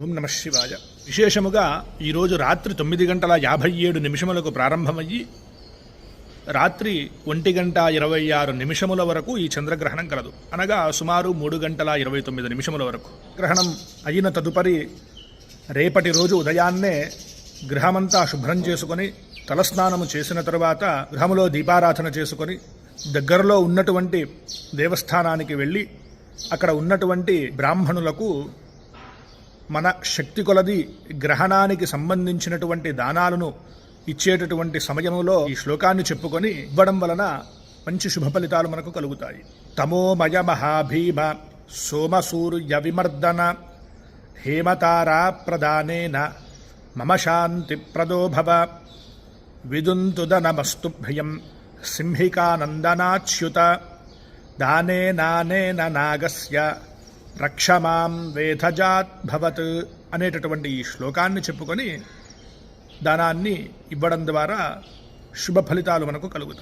ఓం నమ శివాయ. విశేషముగా ఈరోజు రాత్రి తొమ్మిది గంటల యాభై ఏడు నిమిషములకు ప్రారంభమయ్యి రాత్రి ఒంటి గంట ఇరవై ఆరు నిమిషముల వరకు ఈ చంద్రగ్రహణం కలదు. అనగా సుమారు మూడు గంటల ఇరవై తొమ్మిది నిమిషముల వరకు. గ్రహణం అయిన తదుపరి రేపటి రోజు ఉదయాన్నే గృహమంతా శుభ్రం చేసుకొని తలస్నానము చేసిన తరువాత గృహములో దీపారాధన చేసుకొని దగ్గరలో ఉన్నటువంటి దేవస్థానానికి వెళ్ళి అక్కడ ఉన్నటువంటి బ్రాహ్మణులకు మన శక్తి కొలది గ్రహణానికి సంబంధించినటువంటి దానాలను ఇచ్చేటటువంటి సమయంలో ఈ శ్లోకాన్ని చెప్పుకొని ఇవ్వడం వలన మంచి శుభ ఫలితాలు మనకు కలుగుతాయి. తమోమయ మహాభీమ సోమసూర్య విమర్దన హేమతారా ప్రదానేన మమ శాంతి ప్రదోభవ విదుంతుదనమస్తుభ్యం సింహికానందనాచ్యుత దానేనానేన నాగస్య రక్షమాం వేధజాత్ భవత్ అనేటటువంటి ఈ శ్లోకాన్ని చెప్పుకొని దానాన్ని ఇవ్వడం ద్వారా శుభ ఫలితాలు మనకు కలుగుతాయి.